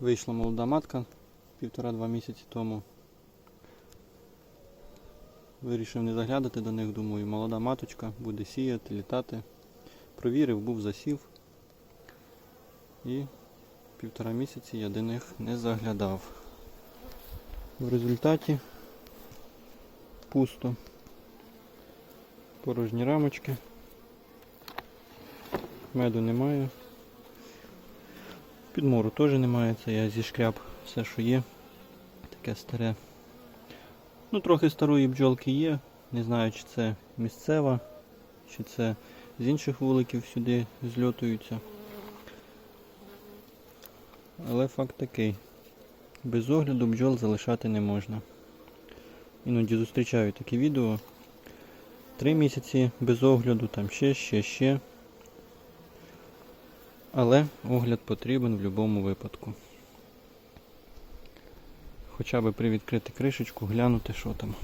Вийшла молода матка півтора-два місяці тому. Вирішив не заглядати до них, думаю, молода маточка буде сіяти, літати. Провірив, був засів. І півтора місяці я до них не заглядав. В результаті пусто. Порожні рамочки. Меду немає. Підмору теж немає, це я зішкряб все, що є. Таке старе. Ну, трохи старої бджолки є. Не знаю, чи це місцева, чи це з інших вуликів сюди зльотуються. Але факт такий. Без огляду бджол залишати не можна. Іноді зустрічаю такі відео. Три місяці без огляду, там ще, ще, ще. Але огляд потрібен в будь-якому випадку. Хоча би привідкрити кришечку, глянути, що там.